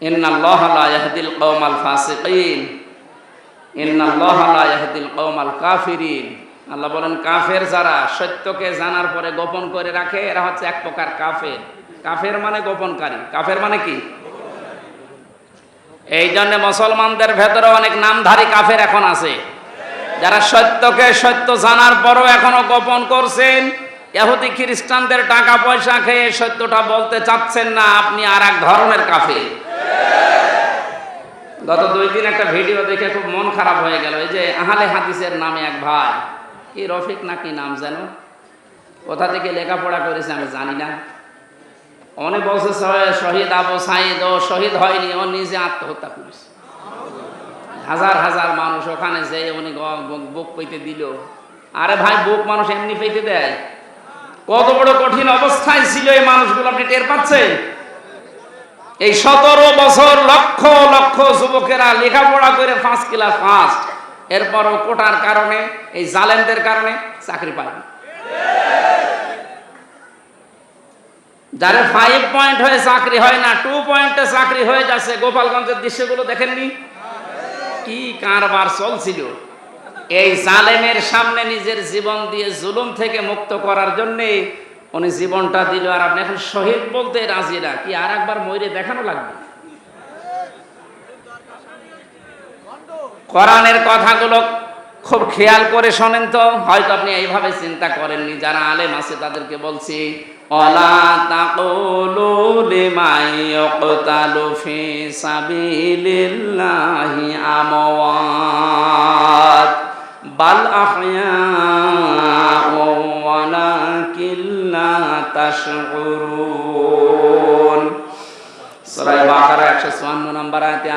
ইন্নাল্লাহ লা ইয়াহদিল কওমাল ফাসিকিন। ইন্নাল্লাহ লা ইয়াহদিল কওমাল কাফিরিন। আল্লাহ বলেন, কাফের যারা সত্যকে জানার পরে গোপন করে রাখে, এরা হচ্ছে এক প্রকার কাফের। কাফের মানে গোপনকারী। কাফের মানে কি? এই জন্য মুসলমানদের ভেতরে অনেক নামধারী কাফের এখন আছে। যারা সত্যকে সত্য জানার পরও এখনও গোপন করছেন, ইহুদি খ্রিস্টানদের টাকা পয়সা খেয়ে সত্যটা বলতে চাচ্ছেন না, আপনি আর এক ধরনের কাফের। গত দুই দিন একটা ভিডিও দেখে খুব মন খারাপ হয়ে গেল। এই যে আহলে হাদিসের নামে এক ভাই, কি রফিক না কি নাম যেন? কোথা থেকে লেখাপড়া করেছে আমি জানি না। অনেক বছর শহীদ আবু সাইদ, ও শহীদ হয়নি, ও নিজে আত্মহত্যা করেছে। হাজার হাজার মানুষ ওখানে যে উনি বুক পেতে দিল। আরে ভাই, বুক মানুষ এমনি পেতে দেয়? কত বড় কঠিন অবস্থায় ছিল এই মানুষগুলো, আপনি টের পাচ্ছেন? এই সতেরো বছর লক্ষ লক্ষ যুবকেরা লেখাপড়া করে ফার্স্ট ক্লাস ফার্স্ট এরপরও কোটার কারণে, এই জালেমদের কারণে চাকরি পায়নি। যারা ফাইভ পয়েন্ট হয়ে চাকরি হয় না টু পয়েন্টে চাকরি হয়ে যাচ্ছে, গোপালগঞ্জের দৃশ্যগুলো দেখেননি? কি কারবার চলছিল? এই জালেমের সামনে নিজের জীবন দিয়ে জুলুম থেকে মুক্ত করার জন্যে উনি জীবনটা দিল আর আপনি এখন শহীদ বলতে রাজি না। কি আর একবার ময়ূরে দেখানো লাগবে? কোরআনের কথাগুলো খুব খেয়াল করে শোনেন তো। হয়তো আপনি এইভাবে চিন্তা করেননি, যারা আলেম আছে তাদেরকে বলছি, অলা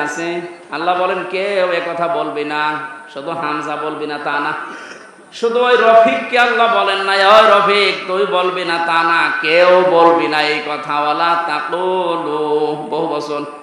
আছে, আল্লাহ বলেন, কেউ কথা বলবি না, শুধু হামজা বলবি না, তা না। শুধু ওই রফিককে আল্লাহ বলেন না ওই রফিক, তুই বলবি না, তা না। কেউ বলবি না এই কথা ওলা তাকুলু, বহু বছর